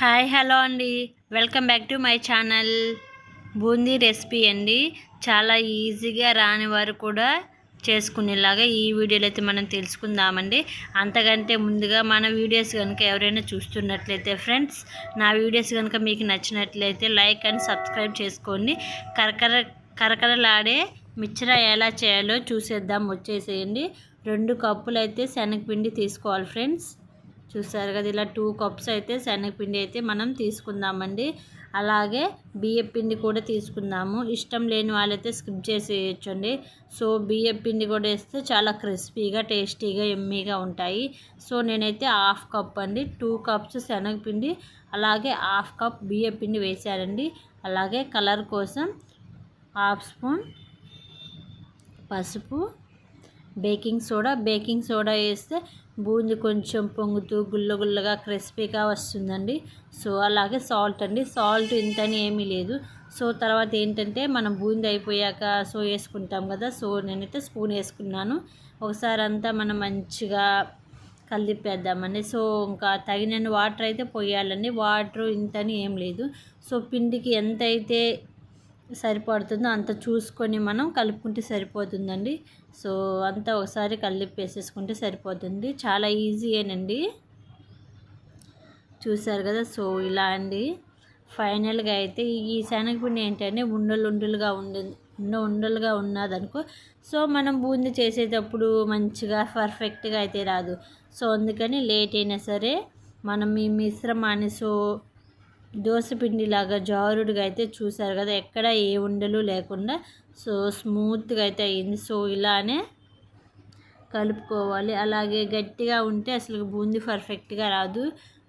Hi hello అండి. Welcome back to my channel. Boondi recipe అండి. చాలా ఈజీగా రాని వారు కూడా చేసుకునేలాగా ఈ వీడియోలో అయితే మనం తెలుసుకుందామండి. అంతకంటే ముందుగా మన వీడియోస్ కనుక ఎవరైనా చూస్తున్నట్లయితే ఫ్రెండ్స్ నా వీడియోస్ కనుక మీకు నచ్చినట్లయితే లైక్ అండ్ సబ్స్క్రైబ్ చేసుకోండి. కరకర కరకరలాడే మిచ్చర ఎలా చేయాలో చూసేద్దాం వచ్చేసేయండి. రెండు కప్పులు అయితే శనగపిండి తీసుకోవాలి ఫ్రెండ్స్. చూసారు కదా ఇలా టూ కప్స్ అయితే శనగపిండి అయితే మనం తీసుకుందామండి. అలాగే బియ్య పిండి కూడా తీసుకుందాము. ఇష్టం లేని వాళ్ళైతే స్కిప్ చేసేయచ్చండి. సో బియ్య పిండి కూడా వేస్తే చాలా క్రిస్పీగా టేస్టీగా ఎమ్మీగా ఉంటాయి. సో నేనైతే హాఫ్ కప్ అండి. టూ కప్స్ శనగపిండి అలాగే హాఫ్ కప్ బియ్య పిండి వేసానండి అలాగే కలర్ కోసం హాఫ్ స్పూన్ పసుపు బేకింగ్ సోడా. బేకింగ్ సోడా వేస్తే బూంది కొంచెం పొంగుతూ గుల్ల గుల్లగా క్రిస్పీగా వస్తుందండి. సో అలాగే సాల్ట్ అండి. సాల్ట్ ఇంతని ఏమీ లేదు. సో తర్వాత ఏంటంటే మనం బూంది అయిపోయాక సో వేసుకుంటాం కదా. సో నేనైతే స్పూన్ వేసుకున్నాను. ఒకసారి అంతా మనం మంచిగా కలిపేద్దామండి. సో ఇంకా తగినన్ని వాటర్ అయితే పోయాలండి. వాటర్ ఇంతని ఏం లేదు. సో పిండికి ఎంత అయితే సరిపడుతుందో అంత చూసుకొని మనం కలుపుకుంటే సరిపోతుందండి. సో అంతా ఒకసారి కలిపి వేసేసుకుంటే సరిపోతుంది. చాలా ఈజీయేనండి. చూసారు కదా? సో ఇలా అండి. ఫైనల్గా అయితే ఈ శనగపిండి ఏంటంటే ఉండలు ఉండలుగా ఉండి ఉండ ఉండలుగా ఉన్నదనుకో సో మనం బూందీ చేసేటప్పుడు మంచిగా పర్ఫెక్ట్గా అయితే రాదు. సో అందుకని లేట్ అయినా సరే మనం ఈ మిశ్రమాన్ని సో దోశపిండిలాగా జారుడుగా అయితే చూసారు కదా ఎక్కడ ఏ ఉండలు లేకుండా సో స్మూత్గా అయితే అయ్యింది. సో ఇలానే కలుపుకోవాలి. అలాగే గట్టిగా ఉంటే అసలు బూందీ పర్ఫెక్ట్గా రాదు.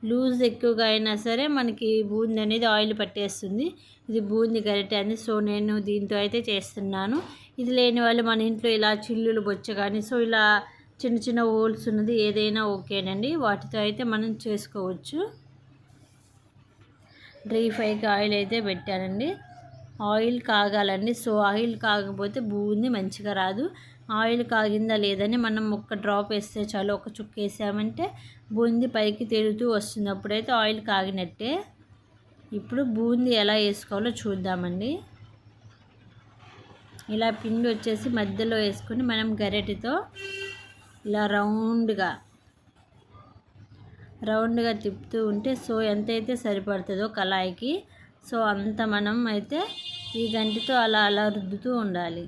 లూజ్ ఎక్కువగా అయినా సరే మనకి బూందీ అనేది ఆయిల్ పట్టేస్తుంది. ఇది బూంది గరిటె అని సో నేను దీంతో అయితే చేస్తున్నాను. ఇది లేని వాళ్ళు మన ఇంట్లో ఇలా చిల్లులు బొచ్చ కానీ సో ఇలా చిన్న చిన్న హోల్స్ ఉన్నది ఏదైనా ఓకేనండి. వాటితో అయితే మనం చేసుకోవచ్చు. డ్రై ఫ్రైకి ఆయిల్ అయితే పెట్టానండి. ఆయిల్ కాగాలండి. సో ఆయిల్ కాకపోతే బూంది మంచిగా రాదు. ఆయిల్ కాగిందా లేదని మనం ఒక్క డ్రాప్ వేస్తే చాలు ఒక చుక్క వేసామంటే బూంది పైకి తేలుతూ వస్తుంది. అప్పుడైతే ఆయిల్ కాగినట్టే. ఇప్పుడు బూంది ఎలా వేసుకోవాలో చూద్దామండి. ఇలా పిండి వచ్చేసి మధ్యలో వేసుకొని మనం గరిటెతో ఇలా రౌండ్గా రౌండ్గా తిప్పుతూ ఉంటే సో ఎంతైతే సరిపడుతుందో కళాయికి సో అంత మనం అయితే ఈ గంటితో అలా అలా రుద్దుతూ ఉండాలి.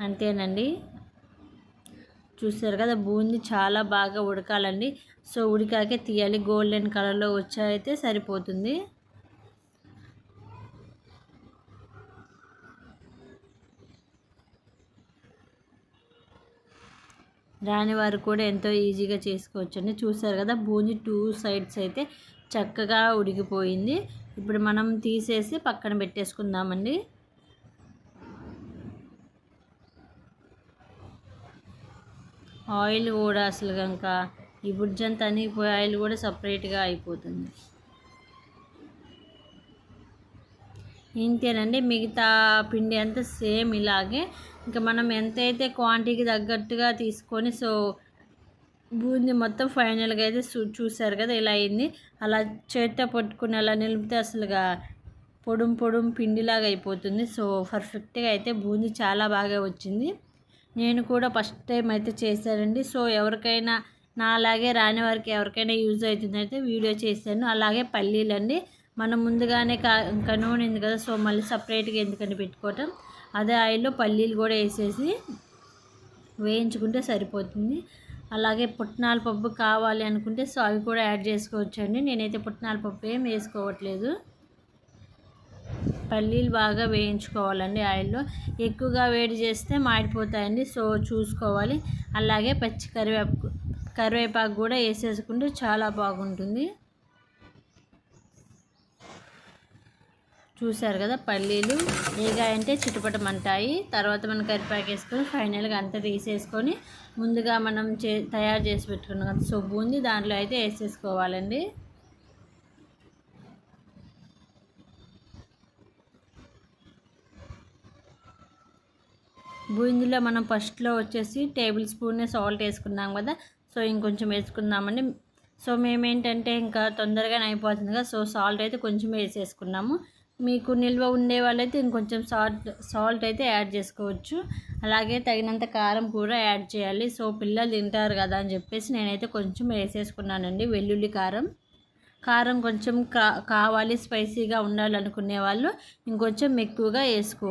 అంతేనండి. చూసారు కదా బూంది చాలా బాగా ఉడకాలండి. సో ఉడికాకే తీయాలి. గోల్డెన్ కలర్లో వచ్చాయితే సరిపోతుంది. రాని వారు కూడా ఎంతో ఈజీగా చేసుకోవచ్చు అండి చూసారు కదా బూంది టూ సైడ్స్ అయితే చక్కగా ఉడికిపోయింది. ఇప్పుడు మనం తీసేసి పక్కన పెట్టేసుకుందామండి. ఆయిల్ కూడా అసలు కనుక ఈ బుజ్జంతా అనిగిపోయి ఆయిల్ కూడా సపరేట్గా అయిపోతుంది. ఇంతేనండి మిగతా పిండి అంతా సేమ్ ఇలాగే ఇంకా మనం ఎంతైతే క్వాంటిటీకి తగ్గట్టుగా తీసుకొని సో బూందీ మొత్తం ఫైనల్గా అయితే చూ చూసారు కదా ఇలా అయింది. అలా చేత్తో పట్టుకుని అలా నిలిపితే అసలుగా పొడుం పొడుం పిండిలాగా అయిపోతుంది. సో పర్ఫెక్ట్గా అయితే బూందీ చాలా బాగా వచ్చింది. నేను కూడా ఫస్ట్ టైం అయితే చేశానండి. సో ఎవరికైనా నా అలాగే రాని వారికి ఎవరికైనా యూజ్ అవుతుందైతే వీడియో చేశాను. అలాగే పల్లీలండి. మనం ముందుగానే కా ఇంకా నూనె కదా సో మళ్ళీ సపరేట్గా ఎందుకని పెట్టుకోవటం. అదే ఆయిల్లో పల్లీలు కూడా వేసేసి వేయించుకుంటే సరిపోతుంది. అలాగే పుట్నాల పప్పు కావాలి అనుకుంటే సో అవి కూడా యాడ్ చేసుకోవచ్చు అండి నేనైతే పుట్నాల పప్పు ఏం వేసుకోవట్లేదు. పల్లీలు బాగా వేయించుకోవాలండి ఆయిల్లో. ఎక్కువగా వేడి చేస్తే మాడిపోతాయండి సో చూసుకోవాలి. అలాగే పచ్చి కరివేపాకు కరివేపాకు కూడా వేసేసుకుంటే చాలా బాగుంటుంది. చూసారు కదా పల్లీలు ఏగాయంటే చిటపటమంటాయి. తర్వాత మనం కరివేపాకు వేసుకొని ఫైనల్గా అంతా తీసేసుకొని ముందుగా మనం చే తయారు చేసి పెట్టుకున్నాం కదా సొబ్బు ఉంది దాంట్లో అయితే వేసేసుకోవాలండి. బూందీలో మనం ఫస్ట్లో వచ్చేసి టేబుల్ స్పూన్ సాల్ట్ వేసుకున్నాం కదా సో ఇంకొంచెం వేసుకుందామండి. సో మేమేంటంటే ఇంకా తొందరగానే అయిపోతుంది కదా సో సాల్ట్ అయితే కొంచెం వేసేసుకున్నాము. మీకు నిల్వ ఉండే వాళ్ళైతే ఇంకొంచెం సాల్ట్ సాల్ట్ అయితే యాడ్ చేసుకోవచ్చు. అలాగే తగినంత కారం కూడా యాడ్ చేయాలి. సో పిల్లలు తింటారు కదా అని చెప్పేసి నేనైతే కొంచెం వేసేసుకున్నానండి. వెల్లుల్లి కారం. కారం కొంచెం కా కావాలి స్పైసీగా ఉండాలనుకునే వాళ్ళు ఇంకొంచెం ఎక్కువగా వేసుకో